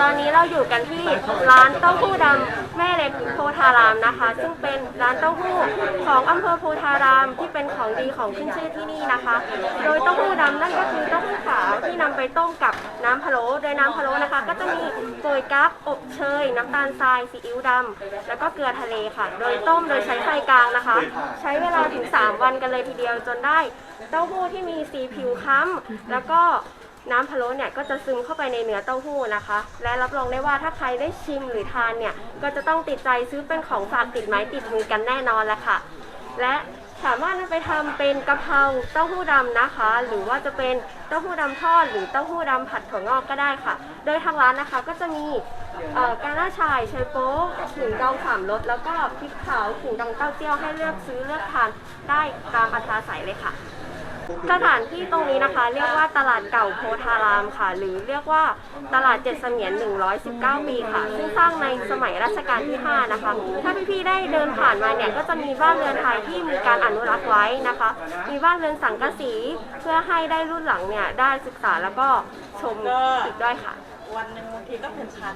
ตอนนี้เราอยู่กันที่ร้านเต้าหู้ดำแม่เล็กโพธารามนะคะ ซึ่งเป็นร้านเต้าหู้ของอำเภอโพธารามที่เป็นของดีของขึ้นชื่อที่นี่นะคะ โดยเต้าหู้ดำนั่นก็คือเต้าหู้ขาวที่นำไปต้มกับน้ำพะโล้โดยน้ำพะโล้นะคะ ก็จะมีโกยกั๊กอบเชย น้ำตาลทรายซีอิ๊วดำแล้วก็เกลือทะเลค่ะ โดยต้มโดยใช้ไฟกลางนะคะ ใช้เวลาถึง 3 วันกันเลยทีเดียวจนได้เต้าหู้ที่มีสีผิวค้ำแล้วก็ น้ำพะโล้เนี่ยก็จะซึมเข้าไปในเนื้อเต้าหู้นะคะ และรับรองได้ว่าถ้าใครได้ชิมหรือทานเนี่ยก็จะต้องติดใจซื้อเป็นของฝากติดไม้ติดมือกันแน่นอนแหละค่ะ และสามารถนำไปทำเป็นกะเพราเต้าหู้ดำนะคะ หรือว่าจะเป็นเต้าหู้ดำทอดหรือเต้าหู้ดำผัดถั่วงอกก็ได้ค่ะ โดยทางร้านนะคะก็จะมีกาหน้าชายเชยโป๊ขิงดองสามรสแล้วก็พริกเผาขิงดองเต้าเจี้ยวให้เลือกซื้อเลือกทานได้ตามอัธยาศัยเลยค่ะ สถานที่ตรงนี้นะคะ เรียกว่าตลาดเก่าโพธารามค่ะ หรือเรียกว่าตลาดเจ็ดเสมียน 119 ปีค่ะ ซึ่งสร้างในสมัยรัชกาลที่ 5 นะคะ ถ้าพี่ๆได้เดินผ่านมาเนี่ยก็จะมีบ้านเรือนไทยที่มีการอนุรักษ์ไว้นะคะ มีบ้านเรือนสังกะสีเพื่อให้ได้รุ่นหลังเนี่ยได้ศึกษาแล้วก็ชมอีกด้วยค่ะ วันหนึ่งบางทีก็เป็นชั้น